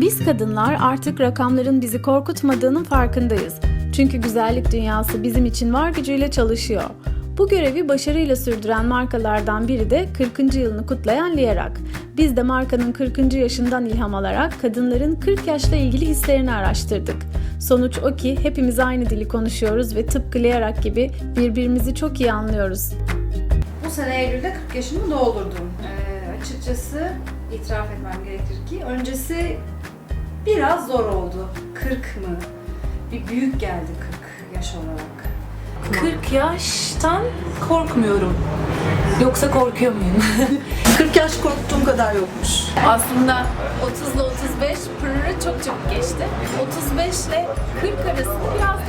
Biz kadınlar artık rakamların bizi korkutmadığının farkındayız. Çünkü güzellik dünyası bizim için var gücüyle çalışıyor. Bu görevi başarıyla sürdüren markalardan biri de 40. yılını kutlayan Lierac. Biz de markanın 40. yaşından ilham alarak kadınların 40 yaşla ilgili hislerini araştırdık. Sonuç o ki hepimiz aynı dili konuşuyoruz ve tıpkı Lierac gibi birbirimizi çok iyi anlıyoruz. Bu sene Eylül'de 40 yaşımı doldurdum. Ee, açıkçası itiraf etmem gerekir ki öncesi biraz zor oldu. 40 mı? Bir büyük geldi 40 yaş olarak. 40 yaştan korkmuyorum. Yoksa korkuyor muyum? 40 yaş korktuğum kadar yokmuş. Aslında 30 ile 35 pırırı çok çabuk geçti. 35 ile 40 arası biraz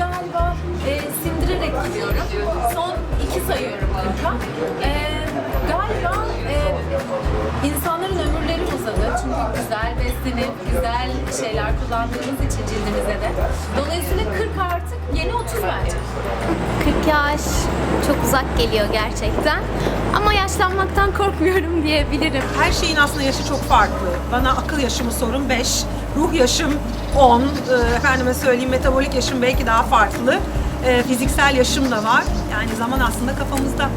güzel beslenip güzel şeyler kullandığımız için cildimize de. Dolayısıyla 40 artık yeni 30 bence. 40 yaş çok uzak geliyor gerçekten. Ama yaşlanmaktan korkmuyorum diyebilirim. Her şeyin aslında yaşı çok farklı. Bana akıl yaşımı sorun 5, ruh yaşım 10, e, efendime söyleyeyim metabolik yaşım belki daha farklı. E, Fiziksel yaşım da var. Yani zaman aslında kafamızda.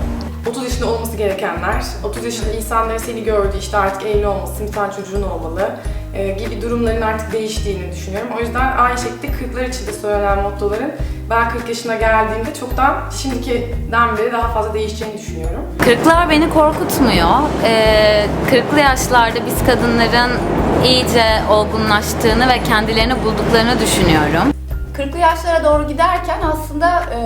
30 yaşında olması gerekenler, 30 yaşında insanların seni gördüğü işte artık evli olmasın, bir tane çocuğun olmalı e, gibi durumların artık değiştiğini düşünüyorum. O yüzden aynı şekilde 40'lar için de söylenen mottoların ben 40 yaşına geldiğimde çoktan şimdikiden beri daha fazla değişeceğini düşünüyorum. Kırklar beni korkutmuyor. Ee, kırklı yaşlarda biz kadınların iyice olgunlaştığını ve kendilerini bulduklarını düşünüyorum. 40'lı yaşlara doğru giderken aslında e,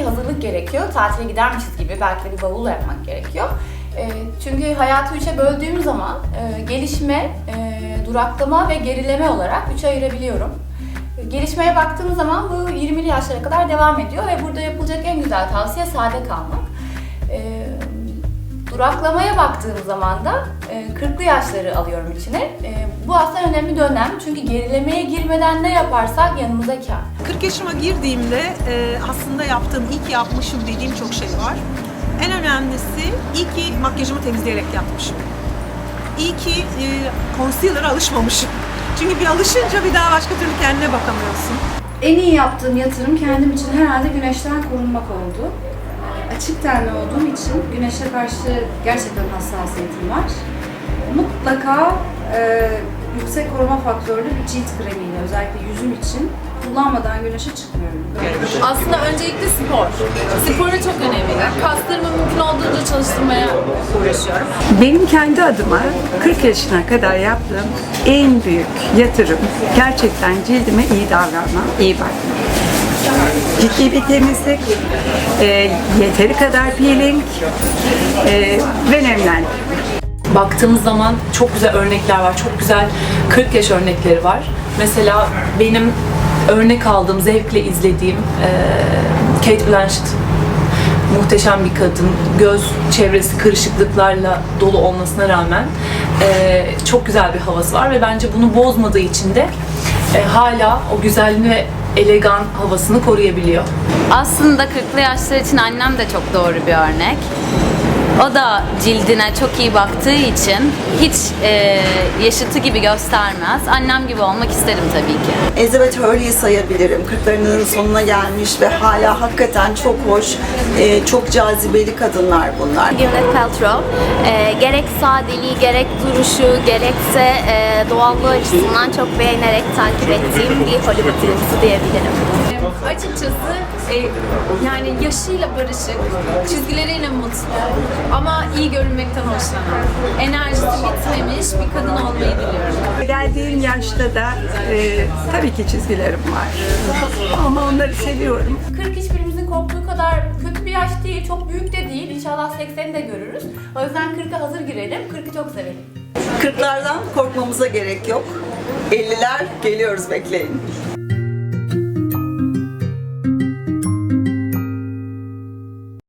bir hazırlık gerekiyor. Tatile gidermişiz gibi belki de bir bavulla yapmak gerekiyor. E, çünkü hayatı üçe böldüğüm zaman e, gelişme, e, duraklama ve gerileme olarak üçe ayırabiliyorum. Gelişmeye baktığım zaman bu 20'li yaşlara kadar devam ediyor ve burada yapılacak en güzel tavsiye sade kalmak. E, Duraklamaya baktığım zaman da e, 40'lı yaşları alıyorum içine. E, bu aslında önemli dönem çünkü gerilemeye girmeden ne yaparsak yanımıza kar. 40 yaşıma girdiğimde e, aslında yaptığım, ki yapmışım dediğim çok şey var. En önemlisi iyi ki makyajımı temizleyerek yapmışım. İyi ki e, concealer'a alışmamışım. Çünkü bir alışınca bir daha başka türlü kendine bakamıyorsun. En iyi yaptığım yatırım kendim için herhalde güneşten korunmak oldu. Açık tenli olduğum için güneşe karşı gerçekten hassasiyetim var. Mutlaka e, yüksek koruma faktörlü bir cilt kremiyle özellikle yüzüm için kullanmadan güneşe çıkmıyorum. Aslında öncelikle spor. Spora çok önemli. Kaslarımı mümkün olduğunca çalıştırmaya uğraşıyorum. Benim kendi adıma 40 yaşına kadar yaptığım en büyük yatırım gerçekten cildime iyi davranmam, iyi bakmam. Ciddi bir temizlik, e, yeteri kadar peeling e, ve nemlendirme. Baktığımız zaman çok güzel örnekler var. Çok güzel 40 yaş örnekleri var. Mesela benim örnek aldığım, zevkle izlediğim eee, Kate Blanchett muhteşem bir kadın. Göz çevresi kırışıklıklarla dolu olmasına rağmen eee, çok güzel bir havası var ve bence bunu bozmadığı için de eee, hala o güzelliğini ve elegan havasını koruyabiliyor. Aslında kırklı yaşlar için annem de çok doğru bir örnek. O da cildine çok iyi baktığı için hiç e, yaşıtı gibi göstermez. Annem gibi olmak isterim tabii ki. Elizabeth Hurley'i sayabilirim. 40'larının sonuna gelmiş ve hala hakikaten çok hoş, e, çok cazibeli kadınlar bunlar. Gwyneth Paltrow e, gerek sadeliği, gerek duruşu, gerekse e, doğallığı açısından çok beğenerek takip ettiğim bir Hollywood yıldızı diyebilirim. Açıkçası e, yani yaşıyla barışık, çizgileriyle mutlu ama iyi görünmekten hoşlanan, enerjisi bitmemiş bir kadın olmayı diliyorum. Geldiğim yaşta da e, tabii ki çizgilerim var. Ama onları seviyorum. 40 hiçbirimizin korktuğu kadar kötü bir yaş değil, çok büyük de değil. İnşallah 80'i de görürüz. O yüzden 40'a hazır girelim, 40'ı çok sevelim. 40'lardan korkmamıza gerek yok. 50'ler geliyoruz bekleyin.